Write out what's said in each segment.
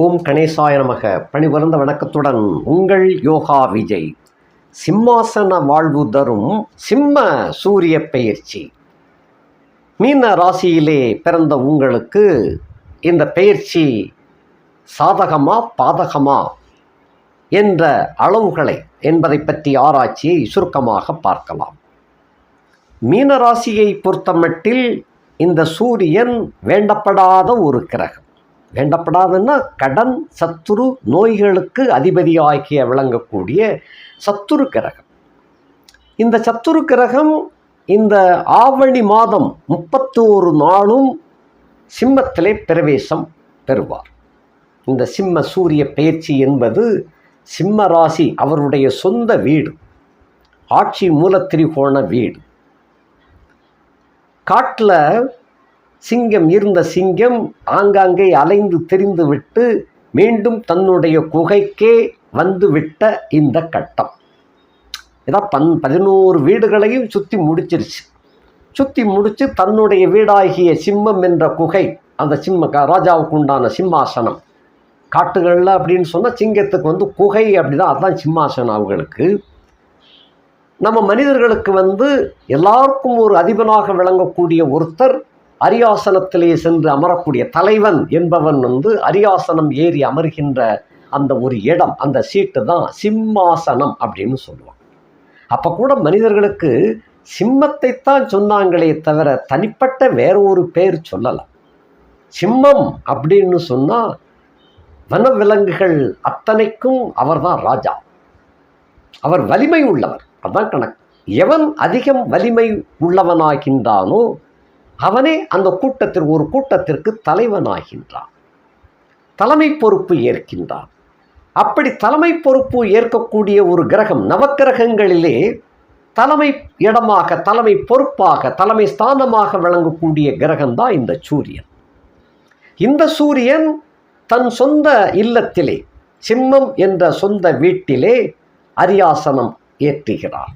ஓம் கணேசாய நமக. பணிபுரந்த வணக்கத்துடன் உங்கள் யோகா விஜய். சிம்மாசன வாழ்வு தரும் சிம்ம சூரிய பெயர்ச்சி. மீன ராசியிலே பிறந்த உங்களுக்கு இந்த பெயர்ச்சி சாதகமா பாதகமா என்ற அளவுகளை என்பதை பற்றி ஆராய்ச்சியை சுருக்கமாக பார்க்கலாம். மீன ராசியை பொறுத்தமட்டில் இந்த சூரியன் வேண்டப்படாத ஒரு கிரகம். வேண்டப்படாதுன்னா கடன் சத்துரு நோய்களுக்கு அதிபதியாகிய விளங்கக்கூடிய சத்துரு கிரகம். இந்த சத்துரு கிரகம் இந்த ஆவணி மாதம் முப்பத்தோரு நாளும் சிம்மத்திலே பிரவேசம் பெறுவார். இந்த சிம்ம சூரிய பயிற்சி என்பது சிம்ம ராசி அவருடைய சொந்த வீடு ஆட்சி மூலத்திரிகோண வீடு. காட்டில் சிங்கம் இருந்த சிங்கம் ஆங்காங்கே அலைந்து தெரிந்துவிட்டு மீண்டும் தன்னுடைய குகைக்கே வந்துவிட்ட இந்த கட்டம். இதான் பன் பதினோரு வீடுகளையும் சுற்றி முடிச்சிருச்சு. சுற்றி முடித்து தன்னுடைய வீடாகிய சிம்மம் என்ற குகை அந்த சிம்ம ராஜாவுக்கு உண்டான சிம்மாசனம். காட்டுகளில் அப்படின்னு சொன்னால் சிங்கத்துக்கு வந்து குகை அப்படிதான் அதுதான் சிம்மாசனம் அவங்களுக்கு. நம்ம மனிதர்களுக்கு வந்து எல்லாருக்கும் ஒரு அதிபனாக விளங்கக்கூடிய ஒருத்தர் அரியாசனத்திலே சென்று அமரக்கூடிய தலைவன் என்பவன் வந்து அரியாசனம் ஏறி அமர்கின்ற அந்த ஒரு இடம் அந்த சீட்டு தான் சிம்மாசனம் அப்படின்னு சொல்லுவாங்க. அப்போ கூட மனிதர்களுக்கு சிம்மத்தைத்தான் சொன்னாங்களே தவிர தனிப்பட்ட வேற ஒரு பேர் சொல்லலை. சிம்மம் அப்படின்னு சொன்னால் வனவிலங்குகள் அத்தனைக்கும் அவர்தான் ராஜா. அவர் வலிமை உள்ளவர். அதான் கணக்கு. எவன் அதிகம் வலிமை உள்ளவனாகின்றானோ அவனே அந்த கூட்டத்திற்கு ஒரு கூட்டத்திற்கு தலைவனாகின்றான். தலைமை பொறுப்பு ஏற்கின்றான். அப்படி தலைமை பொறுப்பு ஏற்கக்கூடிய ஒரு கிரகம் நவக்கிரகங்களிலே தலைமை இடமாக தலைமை பொறுப்பாக தலைமை ஸ்தானமாக விளங்கக்கூடிய கிரகம்தான் இந்த சூரியன். இந்த சூரியன் தன் சொந்த இல்லத்திலே சிம்மம் என்ற சொந்த வீட்டிலே அரியாசனம் ஏற்றுகிறார்.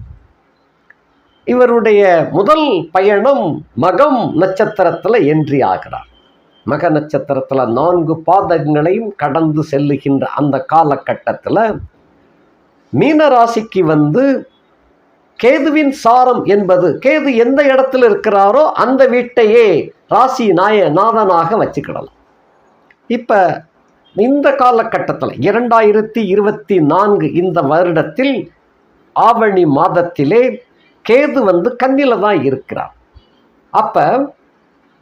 இவருடைய முதல் பயணம் மகம் நட்சத்திரத்தில் என்றி ஆகிறார். மக நட்சத்திரத்தில் நான்கு பாதங்களையும் கடந்து செல்லுகின்ற அந்த காலகட்டத்தில் மீன ராசிக்கு வந்து கேதுவின் சாரம் என்பது கேது எந்த இடத்துல இருக்கிறாரோ அந்த வீட்டையே ராசி நாய நாதனாக வச்சுக்கிடலாம். இப்போ இந்த காலகட்டத்தில் இரண்டாயிரத்தி இருபத்தி நான்கு இந்த வருடத்தில் ஆவணி மாதத்திலே கேது வந்து கண்ணில தான் இருக்கிறார் அப்போ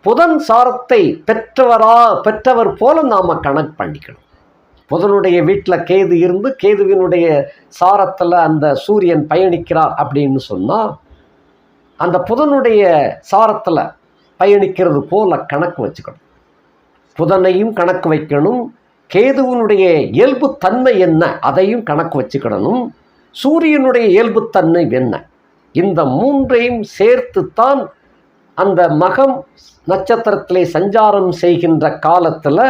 புதன் சாரத்தை பெற்றவரா பெற்றவர் போல நாம் கணக்கு பண்ணிக்கணும். புதனுடைய வீட்டில் கேது இருந்து கேதுவினுடைய சாரத்தில் அந்த சூரியன் பயணிக்கிறார் அப்படின்னு சொன்னால் அந்த புதனுடைய சாரத்தில் பயணிக்கிறது போல கணக்கு வச்சுக்கணும். புதனையும் கணக்கு வைக்கணும் கேதுவினுடைய இயல்பு தன்மை என்ன அதையும் கணக்கு வச்சுக்கிடணும். சூரியனுடைய இயல்புத்தன்மை என்ன இந்த மூன்றையும் சேர்த்துத்தான் அந்த மகம் நட்சத்திரத்திலே சஞ்சாரம் செய்கின்ற காலத்தில்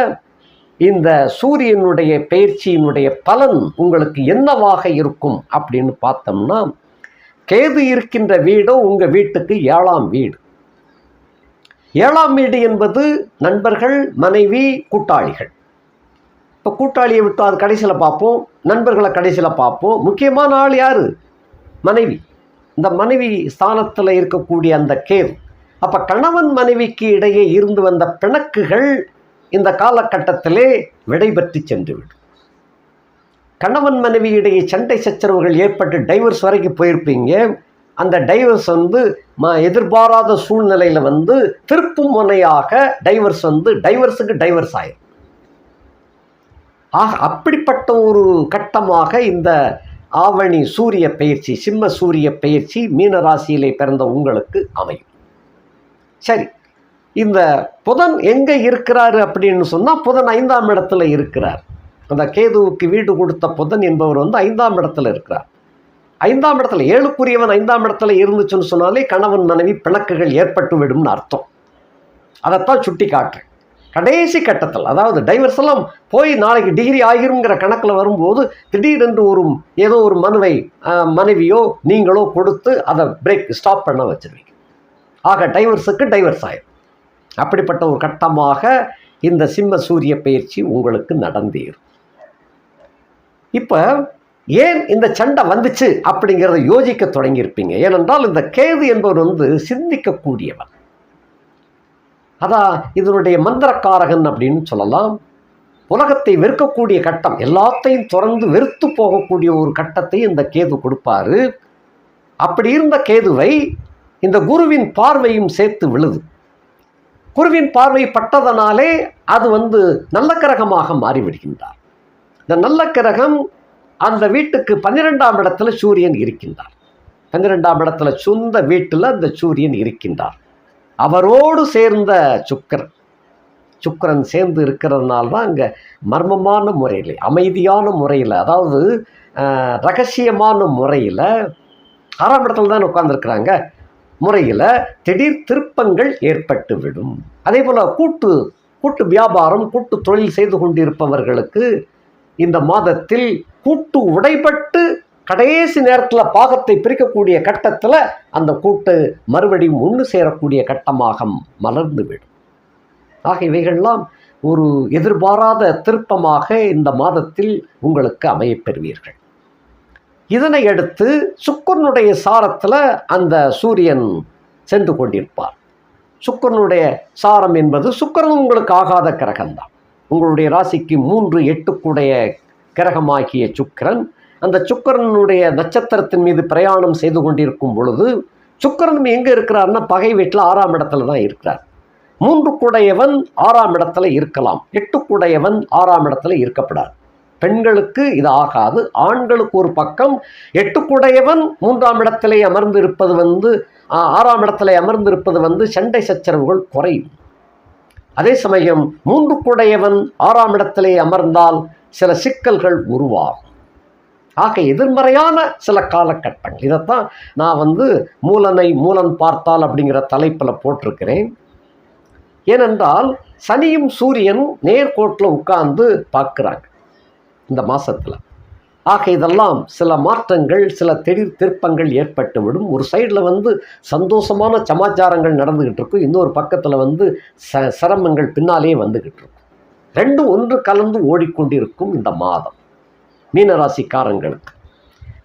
இந்த சூரியனுடைய பயிற்சியினுடைய பலன் உங்களுக்கு என்னவாக இருக்கும் அப்படின்னு பார்த்தோம்னா கேது இருக்கின்ற வீடோ உங்கள் வீட்டுக்கு ஏழாம் வீடு. ஏழாம் வீடு என்பது நண்பர்கள் மனைவி கூட்டாளிகள். இப்போ கூட்டாளியை விட்டு அது கடைசியில் பார்ப்போம் நண்பர்களை கடைசியில் பார்ப்போம். முக்கியமான ஆள் யார்? மனைவி. இந்த மனைவி ஸ்தானத்தில் இருக்கக்கூடிய அந்த கேது அப்போ கணவன் மனைவிக்கு இடையே இருந்து வந்த பிணக்குகள் இந்த காலகட்டத்திலே விடைபெற்று சென்றுவிடும். கணவன் மனைவி இடையே சண்டை சச்சரவுகள் ஏற்பட்டு டைவர்ஸ் வரைக்கும் போயிருப்பீங்க. அந்த டைவர்ஸ் வந்து ம எதிர்பாராத சூழ்நிலையில் வந்து திருப்பு முனையாக டைவர்ஸ் வந்து டைவர்ஸுக்கு டைவர்ஸ் ஆயிரும். ஆக அப்படிப்பட்ட ஒரு கட்டமாக இந்த ஆவணி சூரிய பயிற்சி சிம்ம சூரிய பயிற்சி மீன ராசியிலே பிறந்த உங்களுக்கு அமையும். சரி இந்த புதன் எங்கே இருக்கிறார் அப்படின்னு சொன்னால் புதன் ஐந்தாம் இடத்துல இருக்கிறார். அந்த கேதுவுக்கு வீடு கொடுத்த புதன் என்பவர் வந்து ஐந்தாம் இடத்துல இருக்கிறார். ஐந்தாம் இடத்துல ஏழுக்குரியவன் ஐந்தாம் இடத்துல இருந்துச்சுன்னு சொன்னாலே கணவன் மனைவி பிணக்குகள் ஏற்பட்டு விடும்னு அர்த்தம். அதைத்தான் சுட்டி காட்டுறேன் கடைசி கட்டத்தில் அதாவது டைவர்ஸ் எல்லாம் போய் நாளைக்கு டிகிரி ஆகிருங்கிற கணக்கில் வரும்போது திடீரென்று ஒரு ஏதோ ஒரு மனுவை மனைவியோ நீங்களோ கொடுத்து அதை பிரேக் ஸ்டாப் பண்ண வச்சிருவீங்க. ஆக டைவர்ஸுக்கு டைவர்ஸ் ஆயிடும் அப்படிப்பட்ட ஒரு கட்டமாக இந்த சிம்ம சூரிய பயிற்சி உங்களுக்கு நடந்தேறும். இப்போ ஏன் இந்த சண்டை வந்துச்சு அப்படிங்கிறத யோசிக்க தொடங்கியிருப்பீங்க? ஏனென்றால் இந்த கேது என்பவர் வந்து சிந்திக்கக்கூடியவன் அதான் இதனுடைய மந்திரக்காரகன் அப்படின்னு சொல்லலாம். உலகத்தை வெறுக்கக்கூடிய கட்டம் எல்லாத்தையும் தொடர்ந்து வெறுத்து போகக்கூடிய ஒரு கட்டத்தை இந்த கேது கொடுப்பாரு. அப்படி இருந்த கேதுவை இந்த குருவின் பார்வையும் சேர்த்து விழுது. குருவின் பார்வை பட்டதனாலே அது வந்து நல்ல கிரகமாக மாறிவிடுகின்றார். இந்த நல்ல கிரகம் அந்த வீட்டுக்கு பன்னிரெண்டாம் இடத்துல சூரியன் இருக்கின்றார். பன்னிரெண்டாம் இடத்துல சொந்த வீட்டில் அந்த சூரியன் இருக்கின்றார். அவரோடு சேர்ந்த சுக்கரன். சுக்கரன் சேர்ந்து இருக்கிறதுனால தான் அங்கே மர்மமான முறையில் அமைதியான முறையில் அதாவது ரகசியமான முறையில் ஆறாம் இடத்துல தான் உட்கார்ந்துருக்குறாங்க. முறையில் திடீர் திருப்பங்கள் ஏற்பட்டு விடும். அதே போல் கூட்டு கூட்டு வியாபாரம் கூட்டு தொழில் செய்து கொண்டிருப்பவர்களுக்கு இந்த மாதத்தில் கூட்டு உடைபட்டு கடைசி நேரத்தில் பாகத்தை பிரிக்கக்கூடிய கட்டத்தில் அந்த கூட்டு மறுபடியும் ஒன்று சேரக்கூடிய கட்டமாக மலர்ந்துவிடும் ஆக இவைகள்லாம் ஒரு எதிர்பாராத திருப்பமாக இந்த மாதத்தில் உங்களுக்கு அமையப்பெறுவீர்கள் இதனை அடுத்து சுக்கரனுடைய சாரத்தில் அந்த சூரியன் சென்று கொண்டிருப்பார். சுக்கரனுடைய சாரம் என்பது சுக்கிரன் உங்களுக்கு ஆகாத கிரகம்தான். உங்களுடைய ராசிக்கு மூன்று எட்டுக்குடைய கிரகமாகிய சுக்கரன் அந்த சுக்கிரனுடைய நட்சத்திரத்தின் மீது பிரயாணம் செய்து கொண்டிருக்கும் பொழுது சுக்கரன் எங்கே இருக்கிறார்னா பகை வீட்டில் ஆறாம் இடத்துல தான் இருக்கிறார். மூன்று குடையவன் ஆறாம் இடத்துல இருக்கலாம். எட்டு குடையவன் ஆறாம் இடத்துல இருக்கப்படாது. பெண்களுக்கு இது ஆகாது. ஆண்களுக்கு ஒரு பக்கம் எட்டு குடையவன் மூன்றாம் இடத்திலே அமர்ந்து இருப்பது வந்து ஆறாம் ஆறாம் இடத்திலே அமர்ந்திருப்பது வந்து சண்டை சச்சரவுகள் குறையும். அதே சமயம் மூன்று குடையவன் ஆறாம் இடத்திலே அமர்ந்தால் சில சிக்கல்கள் உருவாகும். ஆக எதிர்மறையான சில காலகட்டங்கள். இதைத்தான் நான் வந்து மூலனை மூலன் பார்த்தால் அப்படிங்கிற தலைப்பில் போட்டிருக்கிறேன். ஏனென்றால் சனியும் சூரியன் நேர்கோட்டில் உட்கார்ந்து பார்க்குறாங்க இந்த மாதத்தில் ஆக இதெல்லாம் சில மாற்றங்கள் சில திடீர் திருப்பங்கள் ஏற்பட்டுவிடும் ஒரு சைடில் வந்து சந்தோஷமான சமாச்சாரங்கள் நடந்துக்கிட்டு இருக்கும். இன்னொரு பக்கத்தில் வந்து ச சிரமங்கள் பின்னாலேயே வந்துக்கிட்டு இருக்கும். ரெண்டும் ஒன்று கலந்து ஓடிக்கொண்டிருக்கும் இந்த மாதம். மீனராசிக்காரங்களுக்கு.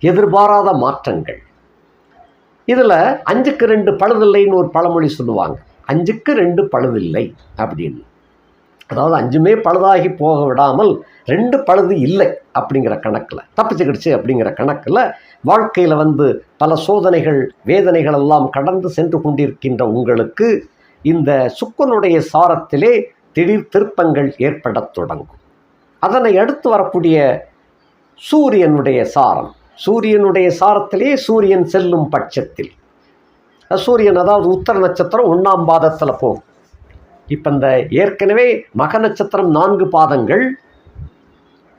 எதிர்பாராத மாற்றங்கள். இதில் அஞ்சுக்கு ரெண்டு பழுதில்லைன்னு ஒரு பழமொழி சொல்லுவாங்க. அஞ்சுக்கு ரெண்டு பழுதில்லை அப்படின்னு. அதாவது அஞ்சுமே பழுதாகி போக விடாமல் ரெண்டு பழுது இல்லை அப்படிங்கிற கணக்கில் தப்பிச்சுக்கிடுச்சு அப்படிங்கிற கணக்கில் வாழ்க்கையில் வந்து பல சோதனைகள் வேதனைகள் எல்லாம் கடந்து சென்று கொண்டிருக்கின்ற உங்களுக்கு இந்த சுக்கனுடைய சாரத்திலே திடீர் திருப்பங்கள் ஏற்படத் தொடங்கும். அதனை அடுத்து வரக்கூடிய சூரியனுடைய சாரம். சூரியனுடைய சாரத்திலே சூரியன் செல்லும் பட்சத்தில். சூரியன் அதாவது உத்தர நட்சத்திரம் ஒன்றாம் பாதத்தில் போகும். இப்போ இந்த ஏற்கனவே மக நட்சத்திரம் நான்கு பாதங்கள்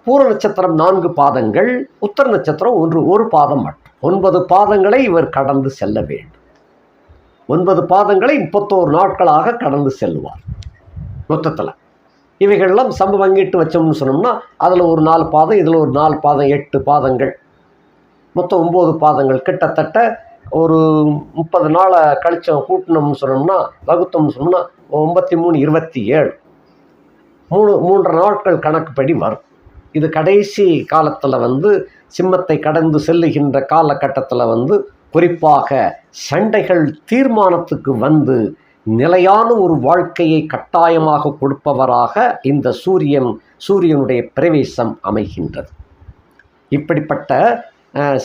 பூர நட்சத்திரம் நான்கு பாதங்கள் உத்தர நட்சத்திரம் ஒன்று ஒரு பாதம் மட்டும். ஒன்பது பாதங்களை இவர் கடந்து செல்ல வேண்டும். ஒன்பது பாதங்களை முப்பத்தோரு நாட்களாக கடந்து செல்வார் மொத்தத்தில். இவைகள்லாம் சம பங்கிட்டு வச்சோம்னு சொன்னோம்னா அதில் ஒரு நாலு பாதம் இதில் ஒரு நாலு பாதம் எட்டு பாதங்கள். மொத்தம் ஒம்பது பாதங்கள். கிட்டத்தட்ட ஒரு முப்பது நாளை கழிச்சோம் கூட்டினோம்னு சொன்னோம்னா வகுத்தோம்னு சொன்னோம்னா ஒம்பத்தி மூணு இருபத்தி ஏழு. மூணு மூன்று நாட்கள் கணக்குப்படி வரும். இது கடைசி காலத்தில் வந்து சிம்மத்தை கடந்து செல்லுகின்ற காலகட்டத்தில் வந்து குறிப்பாக சண்டைகள் தீர்மானத்துக்கு வந்து நிலையான ஒரு வாழ்க்கையை கட்டாயமாக கொடுப்பவராக இந்த சூரியன் சூரியனுடைய பிரவேசம் அமைகின்றது. இப்படிப்பட்ட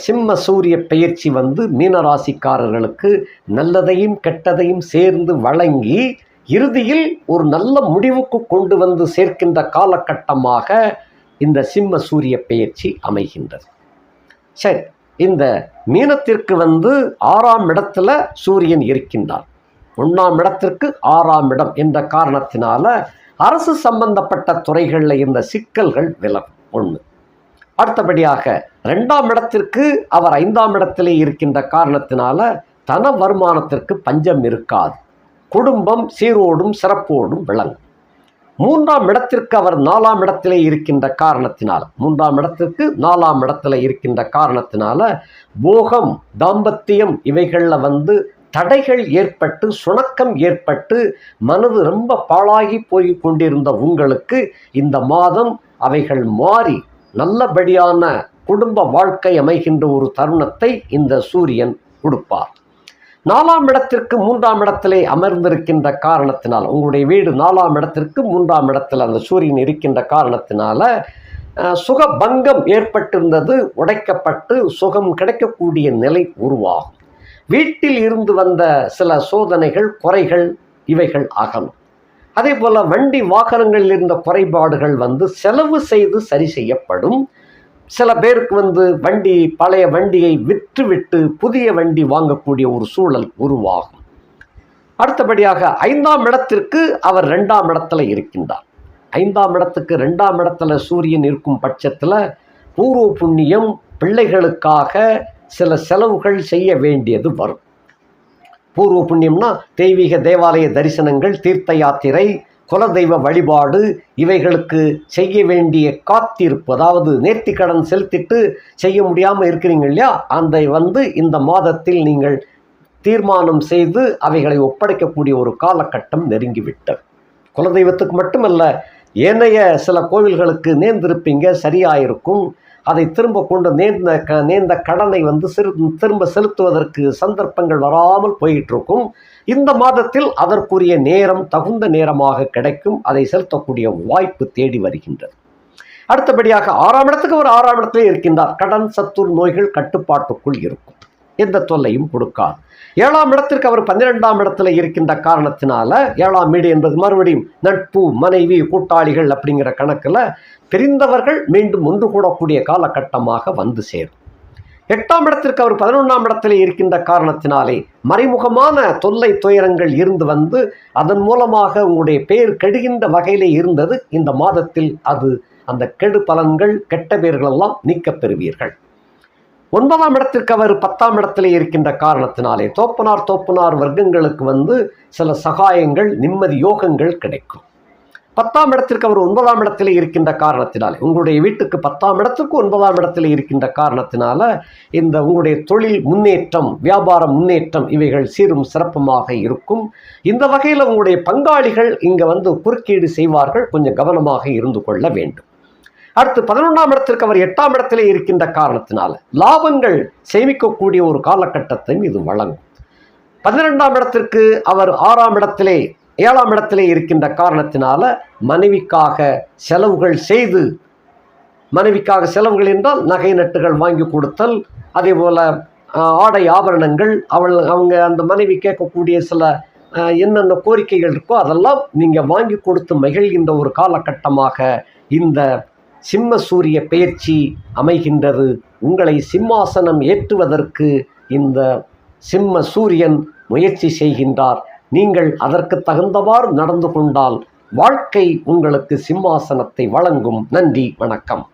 சிம்ம சூரிய பெயர்ச்சி வந்து மீனராசிக்காரர்களுக்கு நல்லதையும் கெட்டதையும் சேர்ந்து வழங்கி இறுதியில் ஒரு நல்ல முடிவுக்கு கொண்டு வந்து சேர்க்கின்ற காலகட்டமாக இந்த சிம்ம சூரிய பெயர்ச்சி அமைகின்றது. சரி இந்த மீனத்திற்கு வந்து ஆறாம் இடத்துல சூரியன் இருக்கின்றார். ஒன்றாம் இடத்திற்கு ஆறாம் இடம் என்ற காரணத்தினால அரசு சம்பந்தப்பட்ட துறைகளில் இருந்த சிக்கல்கள் விலகும். ஒன்று அடுத்தபடியாக ரெண்டாம் இடத்திற்கு அவர் ஐந்தாம் இடத்திலே இருக்கின்ற காரணத்தினால தன வருமானத்திற்கு பஞ்சம் இருக்காது. குடும்பம் சீரோடும் சிறப்போடும் விளங்கும். மூன்றாம் இடத்திற்கு அவர் நாலாம் இடத்திலே இருக்கின்ற காரணத்தினால் மூன்றாம் இடத்திற்கு நாலாம் இடத்துல இருக்கின்ற காரணத்தினால போகம் தாம்பத்தியம் இவைகளில் வந்து தடைகள் ஏற்பட்டு சுணக்கம் ஏற்பட்டு மனது ரொம்ப பாழாகி போய் கொண்டிருந்த உங்களுக்கு இந்த மாதம் அவைகள் மாறி நல்லபடியான குடும்ப வாழ்க்கை அமைகின்ற ஒரு தருணத்தை இந்த சூரியன் கொடுப்பார். நாலாம் இடத்திற்கு மூன்றாம் இடத்திலே அமர்ந்திருக்கின்ற காரணத்தினால் உங்களுடைய வீடு நாலாம் இடத்திற்கு மூன்றாம் இடத்தில் அந்த சூரியன் இருக்கின்ற காரணத்தினால சுக பங்கம் ஏற்பட்டிருந்தது உடைக்கப்பட்டு சுகம் கிடைக்கக்கூடிய நிலை உருவாகும். வீட்டில் இருந்து வந்த சில சோதனைகள் குறைகள் இவைகள் ஆகணும் அதே போல் வண்டி வாகனங்களில் இருந்த குறைபாடுகள் வந்து செலவு செய்து சரி செய்யப்படும். சில பேருக்கு வந்து வண்டி பழைய வண்டியை விற்றுவிட்டு புதிய வண்டி வாங்கக்கூடிய ஒரு சூழல் உருவாகும். அடுத்தபடியாக ஐந்தாம் இடத்திற்கு அவர் ரெண்டாம் இடத்துல இருக்கின்றார். ஐந்தாம் இடத்துக்கு ரெண்டாம் இடத்துல சூரியன் இருக்கும் பட்சத்தில் பூர்வ புண்ணியம் பிள்ளைகளுக்காக சில செலவுகள் செய்ய வேண்டியது வரும். பூர்வ புண்ணியம்னா தெய்வீக தேவாலய தரிசனங்கள் தீர்த்த யாத்திரை குலதெய்வ வழிபாடு இவைகளுக்கு செய்ய வேண்டிய காத்திருப்பு அதாவது நேர்த்திக்கடன் செலுத்திட்டு செய்ய முடியாமல் இருக்கிறீங்க இல்லையா? அந்த வந்து இந்த மாதத்தில் நீங்கள் தீர்மானம் செய்து அவைகளை ஒப்படைக்கக்கூடிய ஒரு காலகட்டம் நெருங்கிவிட்டது. குலதெய்வத்துக்கு மட்டுமல்ல ஏனைய சில கோவில்களுக்கு நேர்ந்திருப்பீங்க சரியாயிருக்கும். அதை திரும்ப கொண்டு நேர்ந்த க நேர்ந்த கடனை வந்து சிறு திரும்ப செலுத்துவதற்கு சந்தர்ப்பங்கள் வராமல் போயிட்டு இருக்கும் இந்த மாதத்தில் அதற்குரிய நேரம் தகுந்த நேரமாக கிடைக்கும். அதை செலுத்தக்கூடிய வாய்ப்பு தேடி வருகின்றது. அடுத்தபடியாக ஆறாம் இடத்துக்கு ஒரு ஆறாம் இடத்திலே இருக்கின்றார். கடன் சத்துர் நோய்கள் கட்டுப்பாட்டுக்குள் இருக்கும். எந்த தொல்லையும் கொடுக்காது. ஏழாம் இடத்திற்கு அவர் பன்னிரெண்டாம் இடத்துல இருக்கின்ற காரணத்தினால ஏழாம் வீடு என்பது மறுபடியும் நட்பு மனைவி கூட்டாளிகள் அப்படிங்கிற கணக்கில் பிரிந்தவர்கள் மீண்டும் ஒன்று கூடக்கூடிய காலகட்டமாக வந்து சேரும். எட்டாம் இடத்திற்கு அவர் பதினொன்றாம் இடத்துல இருக்கின்ற காரணத்தினாலே மறைமுகமான தொல்லை துயரங்கள் இருந்து வந்து அதன் மூலமாக உங்களுடைய பெயர் கெடுகின்ற வகையிலே இருந்தது. இந்த மாதத்தில் அது அந்த கெடு பலன்கள் கெட்ட பெயர்களெல்லாம் நீக்கப் பெறுவீர்கள். ஒன்பதாம் இடத்திற்கு அவர் பத்தாம் இடத்திலே இருக்கின்ற காரணத்தினாலே தோப்பனார் தோப்பனார் வர்க்கங்களுக்கு வந்து சில சகாயங்கள் நிம்மதி யோகங்கள் கிடைக்கும். பத்தாம் இடத்திற்கு அவர் ஒன்பதாம் இடத்திலே இருக்கின்ற காரணத்தினாலே உங்களுடைய வீட்டுக்கு பத்தாம் இடத்துக்கு ஒன்பதாம் இடத்திலே இருக்கின்ற காரணத்தினால இந்த உங்களுடைய தொழில் முன்னேற்றம் வியாபார முன்னேற்றம் இவைகள் சீரும் சிறப்புமாக இருக்கும். இந்த வகையில் உங்களுடைய பங்காளிகள் இங்கே வந்து குறுக்கீடு செய்வார்கள். கொஞ்சம் கவனமாக இருந்து கொள்ள வேண்டும். அடுத்து பதினொன்றாம் இடத்திற்கு அவர் எட்டாம் இடத்திலே இருக்கின்ற காரணத்தினால லாபங்கள் சேமிக்கக்கூடிய ஒரு காலகட்டத்தை இது வழங்கும். பதினெண்டாம் இடத்திற்கு அவர் ஆறாம் இடத்திலே ஏழாம் இடத்திலே இருக்கின்ற காரணத்தினால மனைவிக்காக செலவுகள் செய்து மனைவிக்காக செலவுகள் என்றால் நகை நட்டுகள் வாங்கி கொடுத்தல் அதே போல் ஆடை ஆபரணங்கள் அவள் அவங்க அந்த மனைவி கேட்கக்கூடிய சில என்னென்ன கோரிக்கைகள் இருக்கோ அதெல்லாம் நீங்கள் வாங்கி கொடுத்து மகிழ்கின்ற ஒரு காலகட்டமாக இந்த சிம்ம சூரிய பெயர்ச்சி அமைகின்றது. உங்களை சிம்மாசனம் ஏற்றுவதற்கு இந்த சிம்ம சூரியன் முயற்சி செய்கின்றார். நீங்கள் அதற்கு தகுந்தவாறு நடந்து கொண்டால் வாழ்க்கை உங்களுக்கு சிம்மாசனத்தை வழங்கும். நன்றி வணக்கம்.